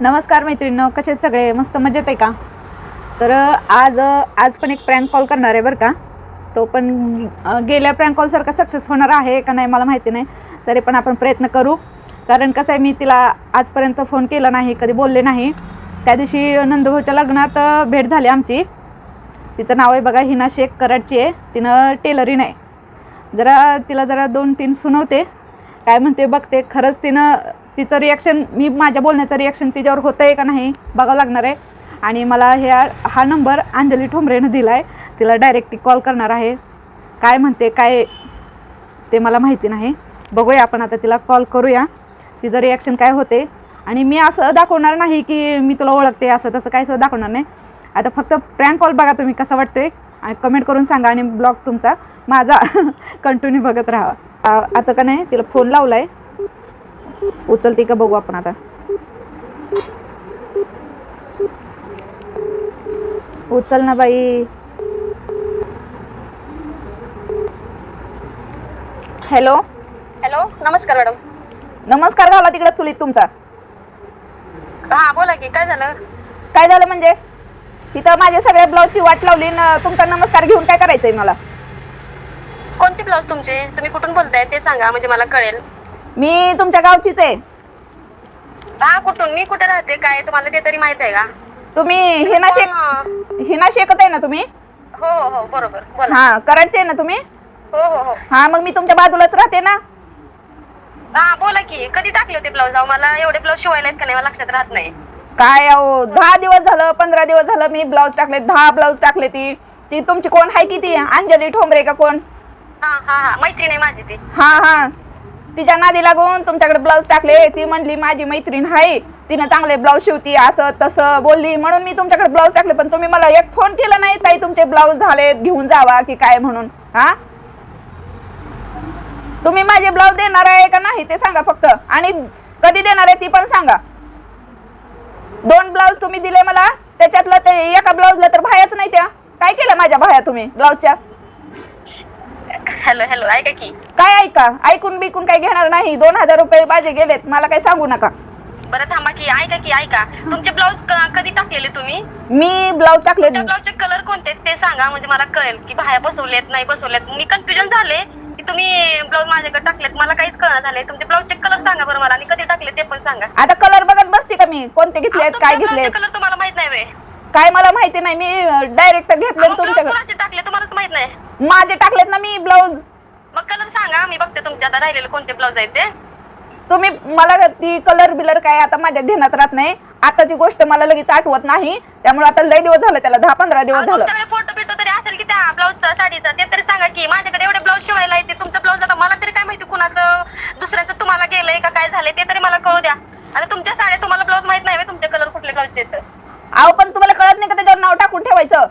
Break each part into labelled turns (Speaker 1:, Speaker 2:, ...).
Speaker 1: नमस्कार मैत्रिणींनो कसे सगळे? मस्त मजेत आहे का? तर आज आज पण एक प्रँक कॉल करणार आहे बरं का? तो पण गेल्या प्रँक कॉलसारखा सक्सेस होणार आहे का नाही मला माहिती नाही. तरी पण आपण प्रयत्न करू. कारण कसं आहे मी तिला आजपर्यंत फोन केला नाही कधी बोलले नाही. त्या दिवशी नंदभाऊच्या लग्नात भेट झाली आमची. तिचं नाव आहे बघा हिना शेख कराडची आहे. तिनं टेलरिंग आहे. जरा तिला जरा दोन तीन सुनवते. काय म्हणते बघते खरंच तिनं तिचं रिॲक्शन मी माझ्या बोलण्याचं रिॲक्शन तिच्यावर होतं आहे का नाही बघावं लागणार आहे. आणि मला ह्या हा नंबर अंजली ठोंबरेनं दिला आहे तिला डायरेक्टली कॉल करणार आहे. काय म्हणते काय ते मला माहिती नाही. बघूया आपण आता तिला कॉल करूया. तिचं रिॲक्शन काय होते. आणि मी असं दाखवणार नाही की मी तुला ओळखते असं तसं काही सुद्धा दाखवणार नाही. आता फक्त प्रँक कॉल बघा तुम्ही कसं वाटतं आहे आणि कमेंट करून सांगा आणि ब्लॉग तुमचा माझा कंटिन्यू बघत राहा. आता का नाही तिला फोन लावला आहे उचलते का बघू आपण आता. उचल ना बाई. हॅलो.
Speaker 2: हॅलो नमस्कार मॅडम.
Speaker 1: नमस्कार झाला तिकडे चुलीत तुमचा.
Speaker 2: हा बोला की काय झालं?
Speaker 1: काय झालं म्हणजे? तिथं माझ्या सगळ्या ब्लाऊजची वाट लावली न तुमचा नमस्कार घेऊन काय करायचंय मला?
Speaker 2: कोणते ब्लाऊज तुमचे? तुम्ही कुठून बोलताय ते सांगा म्हणजे मला कळेल.
Speaker 1: मी तुमच्या गावचीच आहे.
Speaker 2: हा कुठून? मी कुठे राहते? काय? तुम्हाला ते तरी माहीत आहे का?
Speaker 1: तुम्ही हिना शेख. हिना शेखच आहे ना तुम्ही?
Speaker 2: हो हो हो बरोबर. बोला.
Speaker 1: हा कराडचे आहे ना तुम्ही?
Speaker 2: हो हो हो.
Speaker 1: हा मग मी तुमच्या बाजूलाच राहते ना?
Speaker 2: हा बोला की. कधी टाकले होते ब्लाऊज मला एवढे ब्लाऊज शिवायला आहेत का नाही? मला लक्षात राहत नाही.
Speaker 1: काय अहो दहा दिवस झालं पंधरा दिवस झालं मी ब्लाऊज टाकले दहा ब्लाऊज टाकले ती. ती तुमची कोण? आहे की ती? अंजली ठोंबरे का कोण?
Speaker 2: हा हा हा. मैत्रीण आहे माझी ती.
Speaker 1: हा हा. तिच्या नादी लागून तुमच्याकडे ब्लाऊज टाकले. ती म्हणली माझी मैत्रीण आहे. तिनं चांगले ब्लाऊज शिवती असं तसं बोलली. म्हणून मी तुमच्याकडे ब्लाऊज टाकले. पण तुम्ही मला एक फोन केला नाही. ताई तुमचे ब्लाऊज झाले घेऊन जावा की काय म्हणून. हा? तुम्ही माझे ब्लाऊज देणार आहे का नाही ते सांगा फक्त. आणि कधी देणार आहे ती पण सांगा. दोन ब्लाऊज तुम्ही दिले मला. त्याच्यातलं ते एका ब्लाऊजला तर भायाच नाही त्या. काय केलं माझ्या भाया तुम्ही ब्लाऊजच्या
Speaker 2: हॅलो हॅलो ऐका की.
Speaker 1: काय ऐका? ऐकून बिकून काय घेणार नाही. दोन हजार रुपये माझे गेलेत. मला काही सांगू नका.
Speaker 2: बरं थांबा की. ऐका की ऐका. तुमचे ब्लाऊज कधी टाकलेले तुम्ही?
Speaker 1: मी ब्लाऊज टाकले
Speaker 2: तुमच्या ब्लाऊजचे कलर कोणते आहेत ते सांगा. म्हणजे मला कळेल की बाहेर बसवलेत नाही बसवलेत. मी कन्फ्युजन झाले की तुम्ही ब्लाऊज माझ्याकडे टाकलेत. मला काहीच कळणार झाले तुमचे ब्लाऊजचे कलर सांगा बरं मला. आणि कधी टाकले ते पण सांगा.
Speaker 1: आता कलर बघत बसते का मी? कोणते घेतलेत काय घेतलेत?
Speaker 2: कलर तुम्हाला माहीत नाही वे.
Speaker 1: काय मला माहिती नाही. मी डायरेक्ट घेतले तुमच्याकडे.
Speaker 2: टाकले? तुम्हालाच माहीत नाही.
Speaker 1: माझे टाकलेत ना मी ब्लाऊज.
Speaker 2: मग कलर सांगा मी बघते तुमचे आता राहिलेले कोणते ब्लाऊज आहेत ते?
Speaker 1: तुम्ही मला ती कलर बिलर काय आता माझ्या ध्यानात राहत नाही. आताची गोष्ट मला लगेच आठवत नाही. त्यामुळे आता लय दिवस झालं त्याला दहा पंधरा दिवस झालं.
Speaker 2: फोटो बिटो तरी असेल की त्या ब्लाऊजचा साडीचा? ते तरी सांगा की माझ्याकडे एवढे ब्लाऊज शिवायला येते तुमचं ब्लाऊज आता मला तरी काय माहिती कुणाचं दुसऱ्याचं तुम्हाला गेलंय का काय झालंय ते तरी मला कळू द्या. आता तुमच्या साड्या तुम्हाला ब्लाऊज माहीत नाही तुमचे कलर कुठले ब्लाऊजचे
Speaker 1: अहो पण तुम्हाला कळत नाही का त्याच्यावर नाव टाकून ठेवायचं?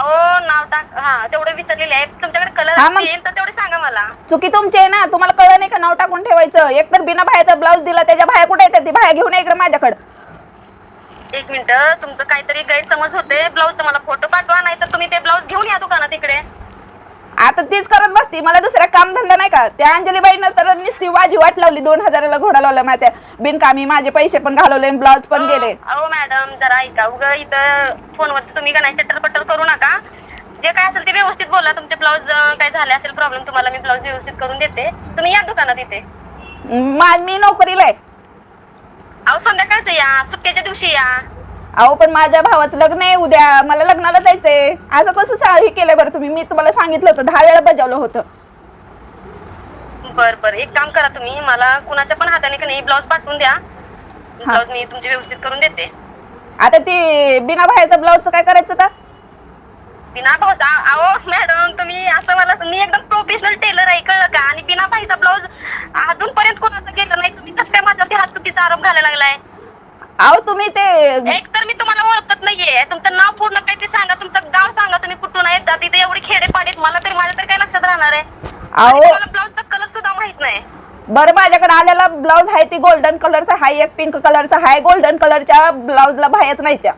Speaker 2: अहो नाव टाक. हा तेवढे विसरलेले तुमच्याकडे कलर
Speaker 1: मग-
Speaker 2: येईल तर तेवढे सांगा मला.
Speaker 1: चुकी तुमची आहे ना. तुम्हाला कळलं नाही का नाव टाकून ठेवायचं? एक तर बिना भायाचा ब्लाऊज दिला त्याच्या भाया कुठे येतात ती भाया घेऊन इकडे माझ्याकडे.
Speaker 2: एक मिनिट तुमचं काहीतरी गैरसमज होते ब्लाऊजचा मला फोटो पाठवा नाही तर तुम्ही ते ब्लाऊज घेऊन या दुकानात इकडे.
Speaker 1: आता तीच करत बसती. मला दुसरा काम धंदा नाही का? त्या अंजलीबाईनं तर नुसती वाजी वाट लावली. दोन हजाराला घोडा लावला माझ्या. बिनकामी माझे पैसे पण घालवले ब्लाऊज पण गेले.
Speaker 2: अहो मॅडम जरा ऐका. उग इथं फोनवरती तुम्ही का नाही चट्टर करू नका? जे काय असेल ते व्यवस्थित बोला. तुमचे ब्लाऊज काय झाले असेल प्रॉब्लेम तुम्हाला मी ब्लाऊज व्यवस्थित करून देते. तुम्ही या दुकानात इथे.
Speaker 1: मा मी नोकरीला आहे.
Speaker 2: अहो संध्याकाळचं या. सुट्टीच्या दिवशी या.
Speaker 1: अहो पण माझ्या भावाचं लग्न आहे उद्या. मला लग्नाला जायचंय. असं कसं सा- हे केलंय बरं तुम्ही? मी तुम्हाला सांगितलं होतं. दहा वेळा बजावलं होतं.
Speaker 2: बर बर. एक काम करा तुम्ही. मला कुणाच्या पण हाताने का नाही ब्लाऊज पाठवून द्या. ब्लाऊज मी तुमचे व्यवस्थित करून देते.
Speaker 1: आता ती बिना भायाचं ब्लाऊजचं काय करायचं तर?
Speaker 2: बिना भाऊचा अहो मॅडम तुम्ही असं मला मी एकदम प्रोफेशनल टेलर आहे कळलं का? आणि बिना भाईचा ब्लाऊज अजूनपर्यंत कोणाचं गेलं नाही. तुम्ही कसं काय माझ्यावरती हात चुकीचा आरोप घालायला लागलाय?
Speaker 1: अहो तुम्ही ते
Speaker 2: एक तर मी तुम्हाला ओळखत नाहीये. तुमचं नाव पूर्ण काय ते सांगा. तुमचं गाव सांगा. तुम्ही कुठून आहेत? जात इथे एवढे खेडे पाडीत मला तरी माझ्या तरी काय लक्षात राहणार आहे?
Speaker 1: अहो.
Speaker 2: मला ब्लाऊजचा कलर सुद्धा माहीत नाही.
Speaker 1: बरं माझ्याकडे आलेला ब्लाऊज आहे ती गोल्डन कलरचा आहे एक पिंक कलरचा आहे गोल्डन कलरच्या ब्लाऊजला भायाच नाही त्या.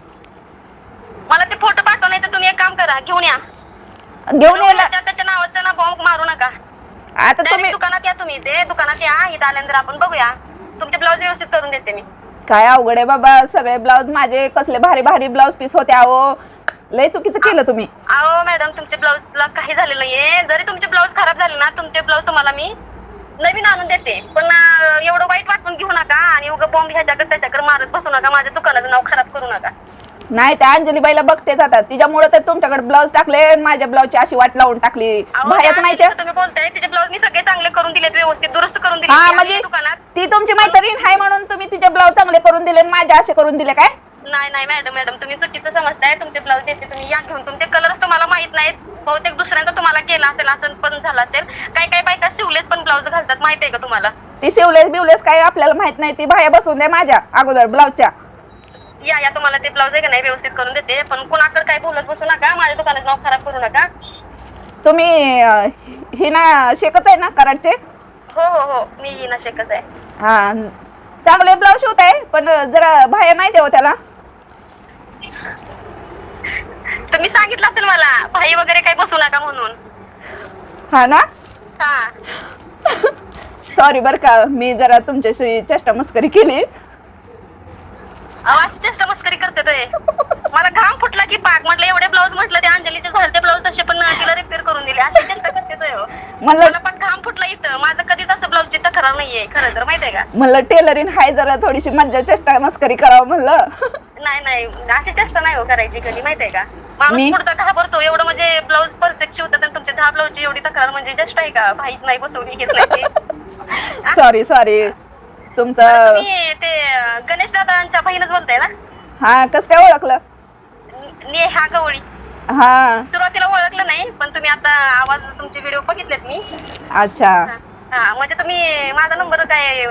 Speaker 2: मला ते फोटो पाठवा नाही तर तुम्ही एक काम करा. घेऊन या.
Speaker 1: घेऊन येला
Speaker 2: त्याच्या त्याच्या नावाचं ना बॉम्ब मारू नका.
Speaker 1: आता तुम्ही
Speaker 2: Direct दुकानात या तुम्ही. ते दुकानात या. इथं आल्यानंतर आपण बघूया. तुमचे ब्लाऊज व्यवस्थित करून देते मी.
Speaker 1: काय अवघड आहे बाबा सगळे ब्लाऊज माझे कसले भारी भारी ब्लाऊज पीस होते अहो. लय चुकीचं केलं तुम्ही.
Speaker 2: अहो मॅडम तुमच्या ब्लाऊजला काही झालेलं नाहीये. जरी तुमचे ब्लाऊज खराब झाले ना तुमचे ब्लाऊज तुम्हाला मी नवीन आणून देते. पण अं, एवढं वाईट वाटून घेऊ नका आणि उगा बॉम्ब ह्याच्याकडे त्याच्याकडे मारत बसू नका. माझ्या दुकानाचं नाव खराब करू नका.
Speaker 1: नाही त्या अंजलीबाईला बघतेच आता. तिच्यामुळे तर तुमच्याकडे ब्लाऊज टाकले आणि माझ्या ब्लाऊजची अशी वाट लावून टाकली.
Speaker 2: अहो,
Speaker 1: बाहेर
Speaker 2: त्या
Speaker 1: नाही ते
Speaker 2: अंजलीचं तुम्ही बोलताय ब्लाऊज मी सगळे चांगले करून दिलेत व्यवस्थित दुरुस्त करून दिले
Speaker 1: हा म्हणजे
Speaker 2: दुकानात.
Speaker 1: ती तुमची मैत्रीण आहे म्हणून तुम्ही तिचे ब्लाऊज चांगले करून दिले आणि माझे असे करून दिले काय?
Speaker 2: नाही नाही मॅडम मॅडम तुम्ही चुकीचं समजताय. तुमचे ब्लाऊज देते तुम्ही या घेऊन तुमचे कलर्स तुम्हाला माहीत नाहीत. बहुतेक दुसऱ्यांचा तुम्हाला केला असेल असं पण झालं असेल. काही काही बायका शिवलेस पण ब्लाऊज घालतात माहिती आहे का तुम्हाला?
Speaker 1: ती शिवलेस बिवलेस काय आपल्याला माहीत नाही. ती बाहेर बसून दे माझ्या अगोदर ब्लाऊजच्या
Speaker 2: या या तुम्हाला ते ब्लाऊज आहे का नाही व्यवस्थित करून देते. पण कुणाकडे काय बोलत बसू नका. माझ्या दुकानाचं नाव खराब करू नका.
Speaker 1: तुम्ही अं, ही ना शेकच आहे ना कराडचे?
Speaker 2: हो हो हो. मी ना शेकच आहे.
Speaker 1: हा. चांगले ब्लाऊज शिवत आहे पण जरा बाहेर नाही देऊ त्याला.
Speaker 2: तुम्ही सांगितलं असेल मला. भाई वगैरे काही बसू नका म्हणून.
Speaker 1: हा ना?
Speaker 2: हा.
Speaker 1: सॉरी बर का मी जरा तुमच्याशी चेष्टा मस्करी केली.
Speaker 2: आवाज चेष्टा मस्करी करते ते. मला घाम फुटला की पाक म्हटलं एवढे ब्लाऊज म्हटलं ते अंजलीचे झाले ब्लाऊज तसे पण तिला रिपेअर करून दिले. अशी चेष्टा करते तो ह्यो.
Speaker 1: म्हणलं
Speaker 2: मला पण घाम फुटला इथं. माझं कधीच असं ब्लाऊजची तक्रार नाहीये खरं तर माहितीये का?
Speaker 1: म्हणलं टेलरिंग हाय जरा थोडीशी मज्जा चेष्टा मस्करी करावं म्हणलं.
Speaker 2: नाही नाही. अशी चेष्टा नाही हो करायची कधी माहितीये का? माणूस
Speaker 1: मी-
Speaker 2: पुढचा घाबरतो. एवढं म्हणजे ब्लाऊज परफेक्ट शिवतात आणि तुमच्या दहा ब्लाऊजची एवढी तक्रार म्हणजे जस्ट आहे का? भाईच नाही बसवली घेत नाही ते.
Speaker 1: सॉरी सॉरी तुमचं
Speaker 2: तुम्ही ते गणेश दादांच्या बहीणच बोलताय ना?
Speaker 1: हा कस काय ओळखलं?
Speaker 2: नेहा गवळी.
Speaker 1: हा.
Speaker 2: सुरुवातीला ओळखलं नाही पण तुम्ही आता आवाज तुमचे व्हिडिओ बघितलेत मी.
Speaker 1: अच्छा.
Speaker 2: हा म्हणजे तुम्ही माझा नंबर काय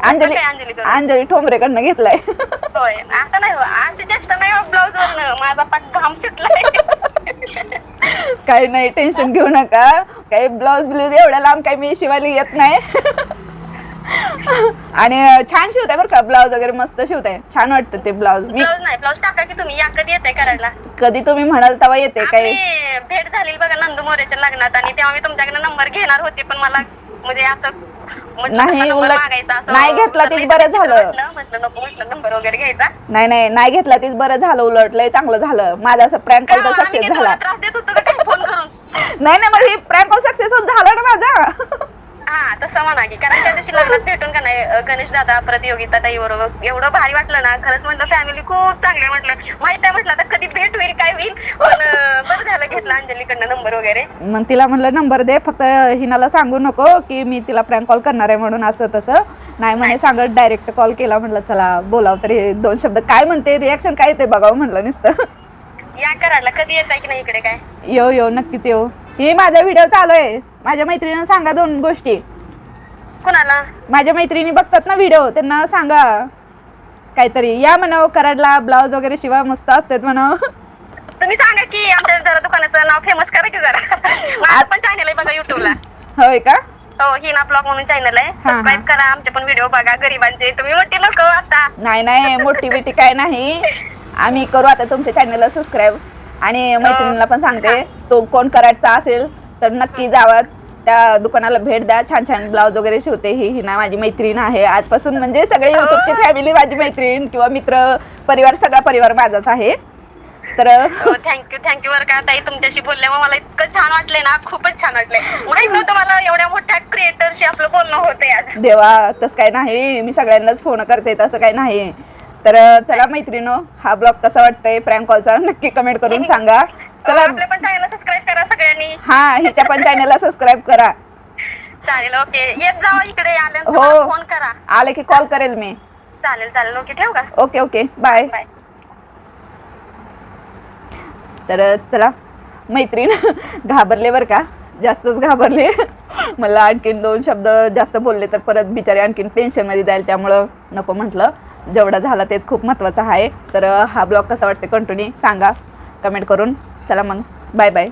Speaker 1: अंजली
Speaker 2: काय अंजली करून?
Speaker 1: अंजली ठोंबरेकडनं घेतलाय.
Speaker 2: होय असं नाही हो अशी चेष्टा नाही ब्लाऊज वर माझा पाक घाम सुटलाय.
Speaker 1: काही नाही टेन्शन घेऊ नका. काही ब्लाऊज ब्लाऊज एवढ्या लांब काही मी शिवायला येत नाही. आणि छान शिवताय बरं का ब्लाऊज वगैरे मस्त शिवताय. छान वाटतं ते ब्लाऊज. मी
Speaker 2: ब्लाऊज नाही ब्लाऊज टाका की तुम्ही या कधी येते करायला?
Speaker 1: कधी तुम्ही म्हणाल तेव्हा येते काही
Speaker 2: आपली भेट झाली बघा नंदू मोरेच्या लग्नात आणि तेव्हा मी तुमच्याकडे नंबर घेणार होते पण मला म्हणजे असं म्हटलं
Speaker 1: नाही,
Speaker 2: number
Speaker 1: उलट
Speaker 2: मागायचा असं
Speaker 1: नाही घेतला तीच बरं झालं.
Speaker 2: वाटलं. म्हटलं नको म्हटलं नंबर वगैरे घ्यायचा.
Speaker 1: नाही नाही नाही घेतला तीच बरं झालं उलट लय चांगलं झालं. माझा असं प्रँक कॉल तर
Speaker 2: आम्ही
Speaker 1: सक्सेस झाला.
Speaker 2: तुम्हाला त्रास देत होतो का काय फोन करून?
Speaker 1: नाही नाही मग ही प्रँक कॉल सक्सेस झाला ना माझा?
Speaker 2: हा तसं म्हणा की. कारण त्या दिवशी लग्नात भेटून का नाही गणेश दादा परत योगिता ताई बरोबर एवढं भारी वाटलं ना. खरंच म्हटलं फॅमिली खूप चांगली म्हटलं. माहीत आहे म्हटलं आता कधी भेट होईल काय होईल. पण बरं झालं घेतला अंजलीकडनं नंबर वगैरे.
Speaker 1: मग तिला म्हणलं नंबर दे फक्त हिनाला सांगू नको की मी तिला प्रँक कॉल करणार आहे म्हणून असं तसं. नाही म्हणे सांगत डायरेक्ट कॉल केला म्हटलं चला बोलाव तरी. दोन शब्द काय म्हणते? रिॲक्शन काय येते बघावं म्हटलं नुसतं.
Speaker 2: या करायला कधी येत की नाही इकडे काय?
Speaker 1: येऊ येऊ नक्कीच येऊ. हे माझा व्हिडिओ चालू आहे. माझ्या मैत्रिणीनं सांगा दोन गोष्टी.
Speaker 2: कुणाला?
Speaker 1: माझ्या मैत्रिणी बघतात ना व्हिडिओ त्यांना सांगा. काहीतरी या म्हणावं कराडला ब्लाऊज वगैरे शिवा मस्त असतात म्हणावं.
Speaker 2: तुम्ही सांगा की आमच्या जरा दुकानाचं नाव फेमस करा की जरा. माझं पण चॅनल आहे बघा युट्यूबला
Speaker 1: होय का?
Speaker 2: हो हिना ब्लॉग म्हणून चॅनल आहे.
Speaker 1: हा.
Speaker 2: सबस्क्राईब करा आमचे पण व्हिडिओ बघा गरिबांचे. तुम्ही मोठी लोक आता.
Speaker 1: नाही नाही मोठी बिटी काय नाही. आम्ही करू आता तुमच्या चॅनलला सबस्क्राईब आणि मैत्रिणीला पण सांगते तो कोण कराडचा असेल तर नक्की जावा. त्या दुकानाला भेट द्या छान छान ब्लाऊज वगैरे शिवते ही ही ना माझी मैत्रीण आहे. आजपासून म्हणजे सगळे युट्यूबची फॅमिली माझी मैत्रीण किंवा मित्र परिवार सगळा परिवार माझाच आहे. तर
Speaker 2: थँक्यू थँक्यू बरं का ताई तुमच्याशी बोलल्यामुळे मला इतकं छान वाटलंय ना खूपच छान वाटलंय. माहीत नव्हतं मला एवढ्या मोठ्या क्रिएटरशी आपलं बोलणं होतंय आज.
Speaker 1: देवा तसं काय नाही. मी सगळ्यांनाच फोन करते तसं काय नाही. तर चला मैत्रिणो हा ब्लॉग कसा वाटतंय? प्रँक कॉलचा नक्की कमेंट करून सांगा. चला.
Speaker 2: आपल्या पण चॅनलला सबस्क्राईब करा सगळ्यांनी.
Speaker 1: हा हिच्या पण चॅनलला सबस्क्राईब करा.
Speaker 2: चालेल ओके येत जावा इकडे आल्यानंतर
Speaker 1: हो.
Speaker 2: मला फोन करा.
Speaker 1: आले की कॉल करेल मी.
Speaker 2: चालेल चालेल ओके ठेवू का?
Speaker 1: ओके ओके बाय
Speaker 2: बाय
Speaker 1: तर चला मैत्रीण घाबरले बरं का? जास्तच घाबरले. मला आणखीन दोन शब्द जास्त बोलले तर परत बिचारे आणखीन टेन्शनमध्ये जाईल त्यामुळं नको म्हटलं. जेवढा झाला तेच खूप महत्त्वाचं आहे. तर हा ब्लॉग कसा वाटते कंटिन्यू सांगा. कमेंट करून. चला मग. Bye bye.